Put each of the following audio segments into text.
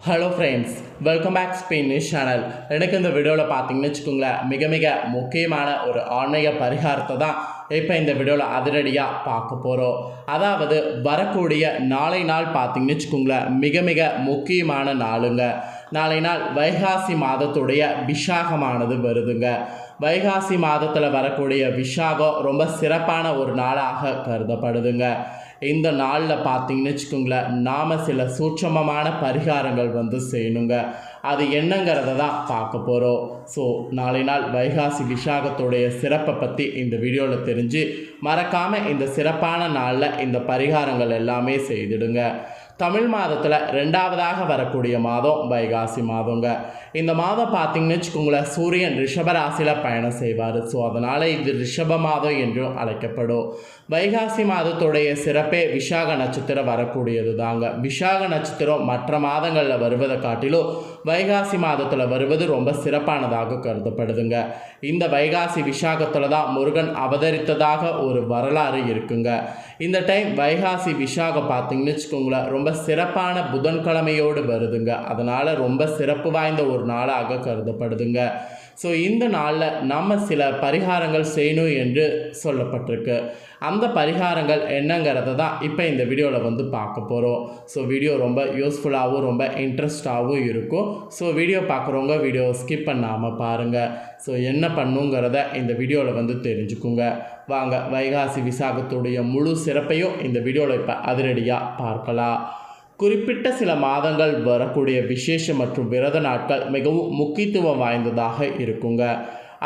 Hello friends welcome back Spain news channel எனக்கு இந்த வீடியோவில் பார்த்தீங்கன்னு வச்சுக்கோங்களேன் மிக மிக முக்கியமான ஒரு ஆன்மீக பரிகாரத்தை தான் இப்போ இந்த வீடியோவில் அதிரடியாக பார்க்க போகிறோம் அதாவது வரக்கூடிய நாளை நாள் பார்த்தீங்கன்னு வச்சுக்கோங்களேன் மிக மிக முக்கியமான நாளுங்க. நாளை நாள் வைகாசி மாதத்துடைய விஷாகமானது வருதுங்க. வைகாசி மாதத்தில் வரக்கூடிய விஷாகம் ரொம்ப சிறப்பான ஒரு நாளாக கருதப்படுதுங்க. இந்த நாளில் பார்த்தீங்கன்னு வச்சுக்கோங்களேன் நாம் சில சூட்சமமான பரிகாரங்கள் வந்து செய்யணுங்க. அது என்னங்கிறத தான் பார்க்க போகிறோம் ஸோ நாளை நாள் வைகாசி விஷாகத்துடைய சிறப்பை பற்றி இந்த வீடியோவில் தெரிஞ்சு மறக்காமல் இந்த சிறப்பான நாளில் இந்த பரிகாரங்கள் எல்லாமே செய்திடுங்க. தமிழ் மாதத்தில் ரெண்டாவதாக வரக்கூடிய மாதம் வைகாசி மாதங்க. இந்த மாதம் பார்த்திங்கன்னு வச்சுக்கோங்களேன் சூரியன் ரிஷபராசியில் பயணம் செய்வார். ஸோ அதனால் இது ரிஷப மாதம் என்றும் அழைக்கப்படும். வைகாசி மாதத்துடைய சிறப்பே விஷாக நட்சத்திரம் வரக்கூடியது தாங்க விஷாக நட்சத்திரம் மற்ற மாதங்களில் வருவதை காட்டிலும் வைகாசி மாதத்தில் வருவது ரொம்ப சிறப்பானதாக கருதப்படுதுங்க. இந்த வைகாசி விஷாகத்தில் தான் முருகன் அவதரித்ததாக ஒரு வரலாறு இருக்குங்க. இந்த டைம் வைகாசி விஷாக பார்த்திங்கன்னு வச்சுக்கோங்களேன் ரொம்ப சிறப்பான புதன்கிழமையோடு வருதுங்க. அதனால் ரொம்ப சிறப்பு வாய்ந்த ஒரு நாளாக கருதப்படுதுங்க. ஸோ இந்த நாளில் நம்ம சில பரிகாரங்கள் செய்யணும் என்று சொல்லப்பட்டிருக்கு. அந்த பரிகாரங்கள் என்னங்கிறத தான் இப்போ இந்த வீடியோவில் வந்து பார்க்க போகிறோம் ஸோ வீடியோ ரொம்ப யூஸ்ஃபுல்லாகவும் ரொம்ப இன்ட்ரெஸ்டாகவும் இருக்கும். ஸோ வீடியோ பார்க்குறவங்க வீடியோ ஸ்கிப் பண்ணாமல் பாருங்கள் ஸோ என்ன பண்ணுங்கிறத இந்த வீடியோவில் வந்து தெரிஞ்சுக்குங்க. வாங்க வைகாசி விசாகத்துடைய முழு சிறப்பையும் இந்த வீடியோவில் இப்போ அதிரடியாக பார்க்கலாம். குறிப்பிட்ட சில மாதங்கள் வரக்கூடிய விசேஷம் மற்றும் விரத நாட்கள் மிகவும் முக்கியத்துவம் வாய்ந்ததாக இருக்குங்க.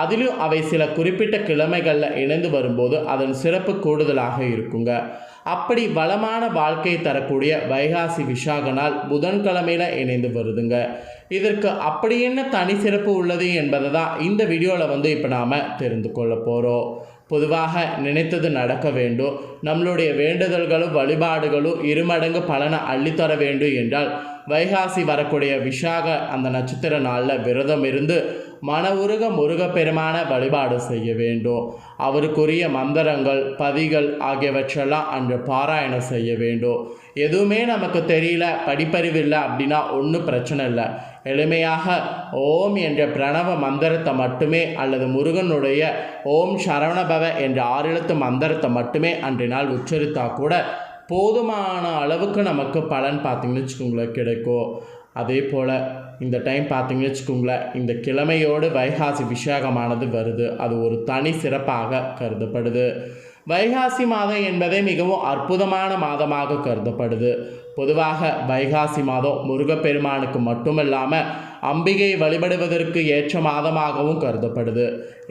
அதிலும் அவை சில குறிப்பிட்ட கிழமைகளில் இணைந்து வரும்போது அதன் சிறப்பு கூடுதலாக இருக்குங்க. அப்படி வளமான வாழ்க்கை தரக்கூடிய வைகாசி விசாக நாள் புதன்கிழமையில் இணைந்து வருதுங்க. இதற்கு அப்படி என்ன தனி சிறப்பு உள்ளது என்பதை தான் இந்த வீடியோவில் வந்து இப்போ நாம் தெரிந்து கொள்ள போகிறோம் பொதுவாக நினைத்தது நடக்க வேண்டும். நம்மளுடைய வேண்டுதல்களும் வழிபாடுகளும் இருமடங்கு பலனை அள்ளித்தர வேண்டும் என்றால் வைகாசி வரக்கூடிய விஷாக அந்த நட்சத்திர நாளில் விரதம் இருந்து மன உருக முருகப்பெருமான வழிபாடு செய்ய வேண்டும். அவருக்குரிய மந்திரங்கள் பதிகள் ஆகியவற்றெல்லாம் அன்று பாராயணம் செய்ய வேண்டும். எதுவுமே நமக்கு தெரியல படிப்பறிவு இல்லை அப்படின்னா ஒன்றும் பிரச்சனை இல்லை. எளிமையாக ஓம் என்ற பிரணவ மந்திரத்தை மட்டுமே அல்லது முருகனுடைய ஓம் சரவணபவ என்ற ஆறெழுத்து மந்திரத்தை மட்டுமே அன்றைய நாள் உச்சரித்தா கூட போதுமான அளவுக்கு நமக்கு பலன் பார்த்திங்கன்னு வச்சுக்கோங்களேன் கிடைக்கும். அதே போல் இந்த டைம் பார்த்தீங்கன்னு வச்சுக்கோங்களேன் இந்த கிழமையோடு வைகாசி விஷேகமானது வருது. அது ஒரு தனி சிறப்பாக கருதப்படுது. வைகாசி மாதம் என்பதே மிகவும் அற்புதமான மாதமாக கருதப்படுது. பொதுவாக வைகாசி மாதம் முருகப்பெருமானுக்கு மட்டுமல்லாமல் அம்பிகை வழிபடுவதற்கு ஏற்ற மாதமாகவும் கருதப்படுது.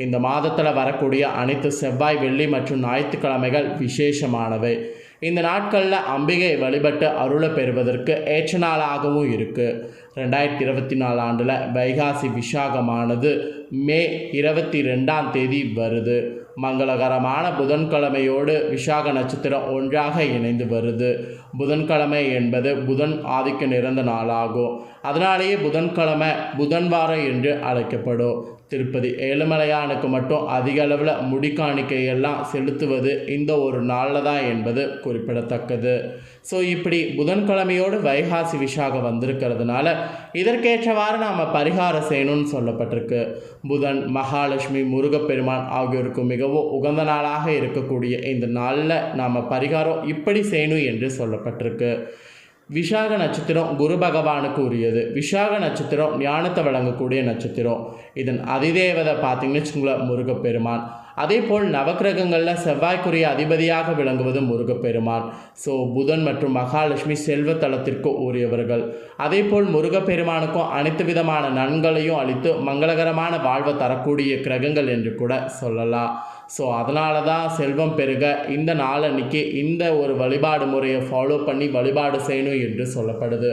இந்த மாதத்தில் வரக்கூடிய அனைத்து செவ்வாய் வெள்ளி மற்றும் ஞாயிற்றுக்கிழமைகள் விசேஷமானவை. இந்த நாட்களில் அம்பிகை வழிபட்டு அருளை பெறுவதற்கு ஏற்ற நாளாகவும் இருக்குது ரெண்டாயிரத்தி இருபத்தி நாலு ஆண்டில் வைகாசி விஷாகமானது மே இருபத்தி ரெண்டாம் தேதி வருது. மங்களகரமான புதன்கிழமையோடு விஷாக நட்சத்திரம் ஒன்றாக இணைந்து வருது. புதன்கிழமை என்பது புதன் ஆதிக்க நிறந்த நாளாகும். அதனாலேயே புதன்கிழமை புதன் வாரம் என்று அழைக்கப்படும். திருப்பதி ஏழுமலையானுக்கு மட்டும் அதிக அளவில் முடிக்காணிக்கையெல்லாம் செலுத்துவது இந்த ஒரு நாளில் தான் என்பது குறிப்பிடத்தக்கது. ஸோ இப்படி புதன்கிழமையோடு வைகாசி விஷாகம் வந்திருக்கிறதுனால இதற்கேற்றவாறு நாம் பரிகாரம் செய்யணும்னு சொல்லப்பட்டிருக்கு. புதன் மகாலட்சுமி முருகப்பெருமான் ஆகியோருக்கு மிகவும் உகந்த நாளாக இருக்கக்கூடிய இந்த நாளில் நாம் பரிகாரம் இப்படி செய்யணும் என்று சொல்லப்பட்டிருக்கு. விஷாக நட்சத்திரம் குரு பகவானுக்கு உரியது விஷாக நட்சத்திரம் ஞானத்தை வழங்கக்கூடிய நட்சத்திரம். இதன் அதிதேவதை பார்த்தீங்கன்னு வச்சுக்கோங்களேன் முருகப்பெருமான். அதே போல் நவக்கிரகங்களில் செவ்வாய்க்குரிய அதிபதியாக விளங்குவது முருகப்பெருமான். ஸோ புதன் மற்றும் மகாலட்சுமி செல்வத்தலத்திற்கு உரியவர்கள். அதே போல் முருகப்பெருமானுக்கும் அனைத்து விதமான நன்களையும் அளித்து மங்களகரமான வாழ்வை தரக்கூடிய கிரகங்கள் என்று கூட சொல்லலாம். ஸோ அதனால தான் செல்வம் பெருக இந்த நாளன்னைக்கு இந்த ஒரு வழிபாடு முறையை ஃபாலோ பண்ணி வழிபாடு செய்யணும் என்று சொல்லப்படுது.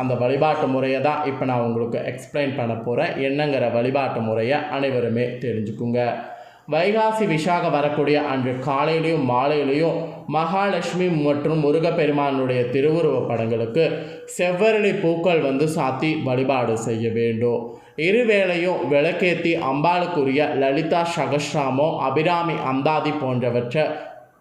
அந்த வழிபாட்டு முறையை தான் இப்போ நான் உங்களுக்கு எக்ஸ்பிளைன் பண்ண போகிறேன் என்னங்கிற வழிபாட்டு முறையை அனைவருமே தெரிஞ்சுக்குங்க. வைகாசி விஷாக வரக்கூடிய அன்று காலையிலையும் மாலையிலையும் மகாலட்சுமி மற்றும் முருகப்பெருமானுடைய திருவுருவ படங்களுக்கு செவ்வரளி பூக்கள் வந்து சாத்தி வழிபாடு செய்ய வேண்டும். இருவேளையும் விளக்கேற்றி அம்பாளுக்குரிய லலிதா சகஸ்ராமோ அபிராமி அந்தாதி போன்றவற்றை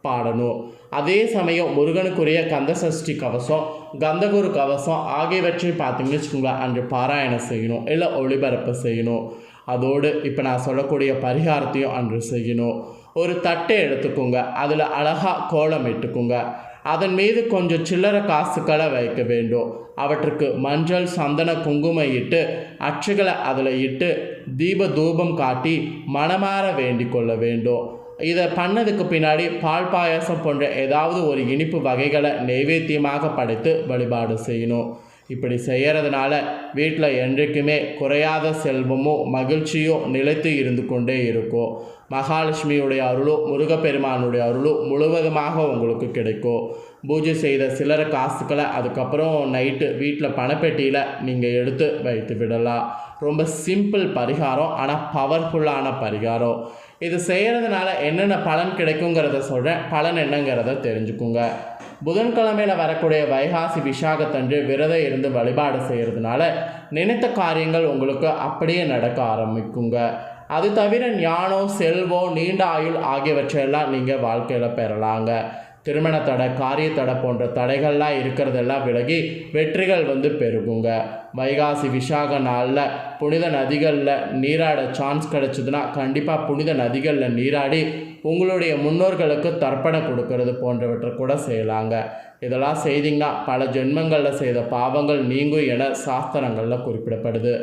பாடணும் அதே சமயம் முருகனுக்குரிய கந்த சஷ்டி கவசம் கந்தகுரு கவசம் ஆகியவற்றையும் பார்த்தீங்கன்னு வச்சுக்கோங்களேன் அன்று பாராயணம் செய்யணும் இல்லை ஒளிபரப்பு செய்யணும். அதோடு இப்போ நான் சொல்லக்கூடிய பரிகாரத்தையும் அன்று செய்யணும். ஒரு தட்டை எடுத்துக்கோங்க அதில் அழகாக கோலம் இட்டுக்குங்க. அதன் மீது கொஞ்சம் சில்லறை காசுகளை வைக்க வேண்டும். அவற்றுக்கு மஞ்சள் சந்தன குங்குமம் இட்டு அச்சுகளை அதில் இட்டு தீப தூபம் காட்டி மனமாற வேண்டிக் கொள்ள வேண்டும். இதை பண்ணதுக்கு பின்னாடி பால் பாயாசம் போன்ற ஏதாவது ஒரு இனிப்பு வகைகளை நைவேத்தியமாக படைத்து வழிபாடு செய்யணும். இப்படி செய்கிறதுனால வீட்டில் என்றைக்குமே குறையாத செல்வமும் மகிழ்ச்சியும் நிலைத்து இருந்து கொண்டே இருக்கும் மகாலட்சுமியுடைய அருளும் முருகப்பெருமானுடைய அருளும் முழுவதுமாக உங்களுக்கு கிடைக்கும் பூஜை செய்த சிலர காசுக்களை அதுக்கப்புறம் நைட்டு வீட்டில் பணப்பெட்டியில் நீங்கள் எடுத்து வைத்து விடலாம். ரொம்ப சிம்பிள் பரிகாரம் ஆனால் பவர்ஃபுல்லான பரிகாரம். இது செய்கிறதுனால என்னென்ன பலன் கிடைக்குங்கிறத சொல்கிறேன் பலன் என்னங்கிறத தெரிஞ்சுக்குங்க. புதன்கிழமையில் வரக்கூடிய வைகாசி விசாகத்தன்று விரதம் இருந்து வழிபாடு செய்கிறதுனால நினைத்த காரியங்கள் உங்களுக்கு அப்படியே நடக்க ஆரம்பிக்குங்க. அது தவிர ஞானம் செல்வம் நீண்ட ஆயுள் ஆகியவற்றையெல்லாம் நீங்கள் வாழ்க்கையில் பெறலாங்க. திருமண தடை காரிய தடை போன்ற தடைகள்லாம் இருக்கிறதெல்லாம் விலகி வெற்றிகள் வந்து பெருகுங்க. வைகாசி விசாக நாளில் புனித நதிகளில் நீராட சான்ஸ் கிடச்சிதுன்னா கண்டிப்பாக புனித நதிகளில் நீராடி உங்களுடைய முன்னோர்களுக்கு தர்ப்பணம் கொடுக்கறது போன்றவற்றை கூட செய்யலாங்க. இதெல்லாம் செய்தீங்கன்னா பல ஜென்மங்களில் செய்த பாவங்கள் நீங்கும் என சாஸ்திரங்களில் குறிப்பிடப்படுது.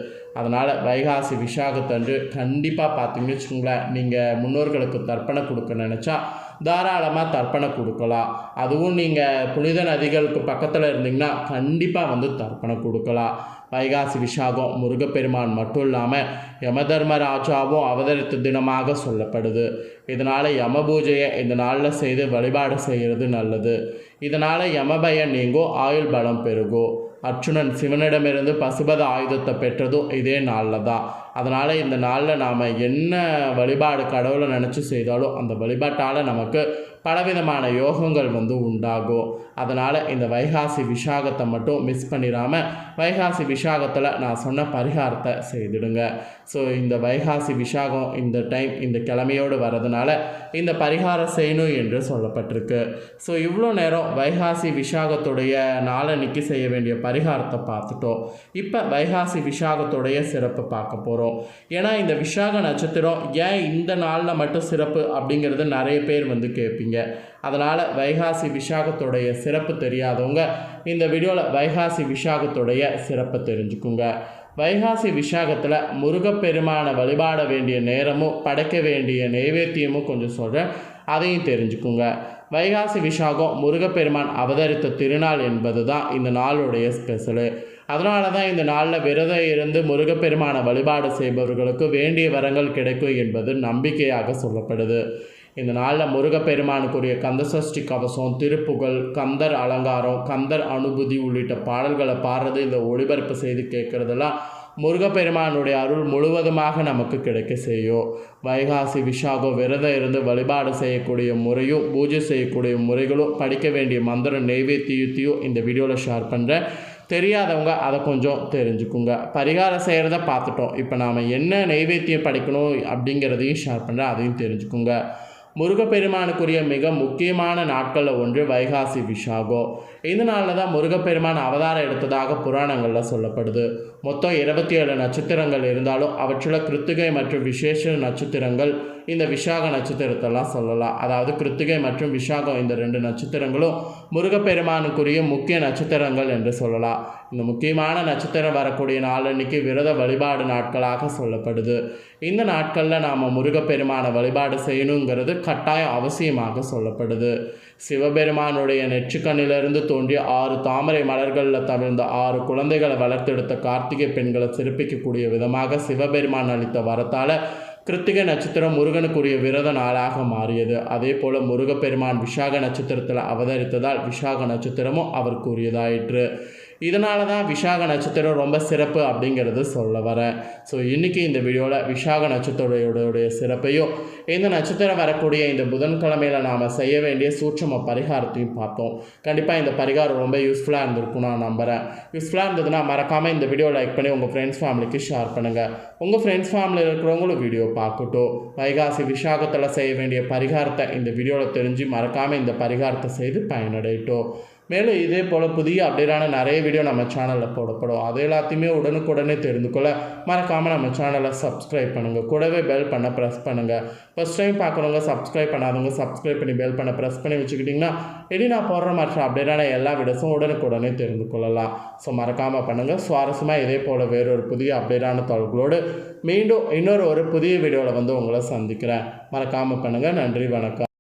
அதனால் வைகாசி விசாகத்தன்று கண்டிப்பாக பார்த்தீங்கன்னு வச்சுக்கோங்களேன் நீங்கள் முன்னோர்களுக்கு தர்ப்பணம் கொடுக்க நினச்சா தாராளமாக தர்ப்பணம் கொடுக்கலாம். அதுவும் நீங்கள் புனித நதிகளுக்கு பக்கத்தில் இருந்தீங்கன்னா கண்டிப்பாக வந்து தர்ப்பணம் கொடுக்கலாம். வைகாசி விசாகம் முருகப்பெருமான் மட்டும் இல்லாமல் யமதர்மராஜாவும் அவதரித்த தினமாக சொல்லப்படுது. இதனால் யம பூஜையை இந்த நாளில் செய்து வழிபாடு செய்கிறது நல்லது. இதனால் யமபயம் நீங்கும் ஆயுள் பலம் பெருகும். அர்ச்சுனன் சிவனிடமிருந்து பசுபத ஆயுதத்தை பெற்றதும் இதே நாளில் தான். அதனால் இந்த நாளில் நாம் என்ன வழிபாடு கடவுளை நினச்சி செய்தாலும் அந்த வழிபாட்டால் நமக்கு பலவிதமான யோகங்கள் வந்து உண்டாகும் அதனால் இந்த வைகாசி விஷாகத்தை மட்டும் மிஸ் பண்ணிடாமல் வைகாசி விஷாகத்தில் நான் சொன்ன பரிகாரத்தை செய்திடுங்க. ஸோ இந்த வைகாசி விஷாகம் இந்த டைம் இந்த கிழமையோடு வரதுனால இந்த பரிகாரம் செய்யணும் என்று சொல்லப்பட்டிருக்கு. ஸோ இவ்வளோ நேரம் வைகாசி விஷாகத்துடைய நாளன்னைக்கு செய்ய வேண்டிய பரிகாரத்தை பார்த்துட்டோம். இப்போ வைகாசி விஷாகத்துடைய சிறப்பு பார்க்க போகிறோம் ஏன்னா இந்த விஷாக நட்சத்திரம் ஏன் இந்த நாளில் மட்டும் சிறப்பு அப்படிங்கிறது நிறைய பேர் வந்து கேட்பீங்க அதனால் வைகாசி விஷாகத்துடைய சிறப்பு தெரியாதவங்க இந்த வீடியோவில் வைகாசி விஷாகத்துடைய சிறப்பை தெரிஞ்சுக்குங்க. வைகாசி விஷாகத்தில் முருகப்பெருமானை வழிபாட வேண்டிய நேரமும் படைக்க வேண்டிய நைவேத்தியமும் கொஞ்சம் சொல்கிறேன் அதையும் தெரிஞ்சுக்குங்க. வைகாசி விஷாகம் முருகப்பெருமான் அவதரித்த திருநாள் என்பது தான் இந்த நாளுடைய ஸ்பெஷலு. அதனால தான் இந்த நாளில் விரதம் இருந்து முருகப்பெருமானை வழிபாடு செய்பவர்களுக்கு வேண்டிய வரங்கள் கிடைக்கும் என்பது நம்பிக்கையாக சொல்லப்படுது. இந்த நாளில் முருகப்பெருமானுக்குரிய கந்தசஷ்டி கவசம் திருப்புகழ் கந்தர் அலங்காரம் கந்தர் அனுபூதி உள்ளிட்ட பாடல்களை பாடுறது இந்த ஒளிபரப்பு செய்து கேட்குறதெல்லாம் முருகப்பெருமானுடைய அருள் முழுவதுமாக நமக்கு கிடைக்க செய்யும். வைகாசி விஷாகம் விரதம் இருந்து வழிபாடு செய்யக்கூடிய முறையும் பூஜை செய்யக்கூடிய முறைகளும் படிக்க வேண்டிய மந்திரம் நெய்வேத்தியத்தையும் இந்த வீடியோவில் ஷேர் பண்ணுறேன் தெரியாதவங்க அதை கொஞ்சம் தெரிஞ்சுக்குங்க. பரிகாரம் செய்கிறத பார்த்துட்டோம். இப்போ நாம் என்ன நெய்வேத்தியம் படிக்கணும் அப்படிங்கிறதையும் ஷேர் பண்ணுறேன் அதையும் தெரிஞ்சுக்குங்க. முருகப்பெருமானுக்குரிய மிக முக்கியமான நாட்களில் ஒன்று வைகாசி விஷாகோ இதனால தான் முருகப்பெருமான் அவதாரம் எடுத்ததாக புராணங்களில் சொல்லப்படுது. மொத்தம் இருபத்தி ஏழு நட்சத்திரங்கள் இருந்தாலும் அவற்றில் கிருத்திகை மற்றும் விசேஷ நட்சத்திரங்கள் இந்த விஷாக நட்சத்திரத்தெல்லாம் சொல்லலாம். அதாவது கிருத்திகை மற்றும் விஷாகம் இந்த ரெண்டு நட்சத்திரங்களும் முருகப்பெருமானுக்குரிய முக்கிய நட்சத்திரங்கள் என்று சொல்லலாம். இந்த முக்கியமான நட்சத்திரம் வரக்கூடிய நாளன்னைக்கு விரத வழிபாடு நாட்களாக சொல்லப்படுது. இந்த நாட்களில் நாம் முருகப்பெருமானை வழிபாடு செய்யணுங்கிறது கட்டாயம் அவசியமாக சொல்லப்படுது. சிவபெருமானுடைய நெற்றுக்கண்ணிலிருந்து தோன்றிய ஆறு தாமரை மலர்களில் தவிழ்ந்த ஆறு குழந்தைகளை வளர்த்தெடுத்த கார்த்திகை பெண்களை சிறப்பிக்கக்கூடிய விதமாக சிவபெருமான் அளித்த வரத்தால் கிருத்திகை நட்சத்திரம் முருகனுக்குரிய விரத நாளாக மாறியது. அதே போல் முருகப்பெருமான் விஷாக நட்சத்திரத்தில் அவதரித்ததால் விஷாக நட்சத்திரமும் அவருக்குரியதாயிற்று இதனால தான் விஷாக நட்சத்திரம் ரொம்ப சிறப்பு அப்படிங்கிறது சொல்ல வரேன் ஸோ இன்றைக்கி இந்த வீடியோவில் விஷாக நட்சத்திரோடைய சிறப்பையும் இந்த நட்சத்திரம் வரக்கூடிய இந்த புதன்கிழமையில் நாம் செய்ய வேண்டிய சூட்சம பரிகாரத்தையும் பார்த்தோம். கண்டிப்பாக இந்த பரிகாரம் ரொம்ப யூஸ்ஃபுல்லாக இருந்திருக்கும் நான் நம்புகிறேன் யூஸ்ஃபுல்லாக இருந்ததுன்னா மறக்காமல் இந்த வீடியோ லைக் பண்ணி உங்கள் ஃப்ரெண்ட்ஸ் ஃபேமிலிக்கு ஷேர் பண்ணுங்கள் உங்கள் ஃப்ரெண்ட்ஸ் ஃபேமிலியில் இருக்கிறவங்களும் வீடியோ பார்க்கட்டும். வைகாசி விஷாகத்தில் செய்ய வேண்டிய பரிகாரத்தை இந்த வீடியோவில் தெரிஞ்சு மறக்காமல் இந்த பரிகாரத்தை செய்து பயனடையட்டும். மேலும் இதே போல் புதிய அப்டேட்டான நிறைய வீடியோ நம்ம சேனலில் போடப்படும். அது எல்லாத்தையுமே உடனுக்குடனே தெரிந்து கொள்ள மறக்காமல் நம்ம சேனலை சப்ஸ்கிரைப் பண்ணுங்கள் கூடவே பெல் பண்ண ப்ரெஸ் பண்ணுங்கள் ஃபஸ்ட் டைம் பார்க்குறவங்க சப்ஸ்கிரைப் பண்ணாதவங்க சப்ஸ்கிரைப் பண்ணி பெல் பண்ண ப்ரெஸ் பண்ணி வச்சுக்கிட்டிங்கன்னா இனி நான் போடுற மற்ற அப்டேட்டான எல்லா வீடியோஸும் உடனுக்குடனே தெரிந்து கொள்ளலாம். ஸோ மறக்காமல் பண்ணுங்கள் சுவாரஸ்யமாக இதே போல் வேறொரு புதிய அப்டேட்டான தகவல்களோடு மீண்டும் இன்னொரு ஒரு புதிய வீடியோவில் வந்து உங்களை சந்திக்கிறேன். மறக்காமல் பண்ணுங்கள் நன்றி வணக்கம்.